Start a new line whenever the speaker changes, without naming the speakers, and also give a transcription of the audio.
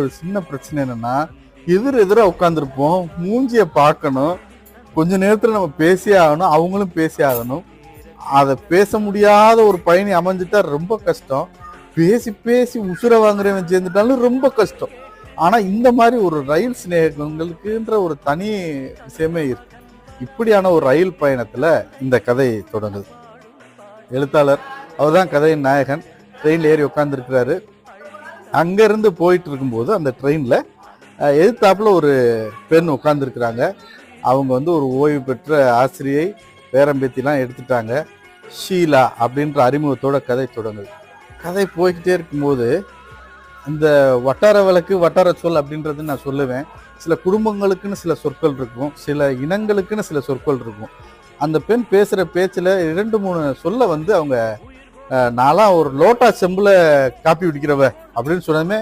ஒரு சின்ன பிரச்சனை என்னன்னா எதிர் எதிராக உட்காந்துருப்போம் மூஞ்சிய பார்க்கணும் கொஞ்ச நேரத்தில் நம்ம பேசியே ஆகணும் அவங்களும் பேசி ஆகணும். அதை பேச முடியாத ஒரு பயணி அமைஞ்சிட்டா ரொம்ப கஷ்டம். பேசி பேசி உசுரை வாங்குறவன் சேர்ந்துட்டாலும் ரொம்ப கஷ்டம். ஆனால் இந்த மாதிரி ஒரு ரயில் சிநேகங்களுக்குன்ற ஒரு தனி விஷயமே இருக்கு. இப்படியான ஒரு ரயில் பயணத்தில் இந்த கதை தொடங்குது. எழுத்தாளர் அவர்தான் கதையின் நாயகன். ட்ரெயினில் ஏறி உட்காந்துருக்கிறாரு அங்கேருந்து போயிட்டு இருக்கும்போது அந்த ட்ரெயினில் எதிர்த்தாப்புல ஒரு பெண் உட்காந்துருக்குறாங்க அவங்க வந்து ஒரு ஓய்வு பெற்ற ஆசிரியை பேரம்பேத்திலாம் எடுத்துட்டாங்க. ஷீலா அப்படின்ற அறிமுகத்தோட கதை தொடங்குது. கதை போய்கிட்டே இருக்கும்போது இந்த வட்டார வழக்கு வட்டார சொல் அப்படின்றது நான் சொல்லுவேன். சில குடும்பங்களுக்குன்னு சில சொற்கள் இருக்கும். சில இனங்களுக்குன்னு சில சொற்கள் இருக்கும். அந்த பெண் பேசுகிற பேச்சில் இரண்டு மூணு சொல்ல வந்து அவங்க நான்லாம் ஒரு லோட்டா செம்பில் காப்பி குடிக்கிறவ அப்படின்னு சொன்னதுமே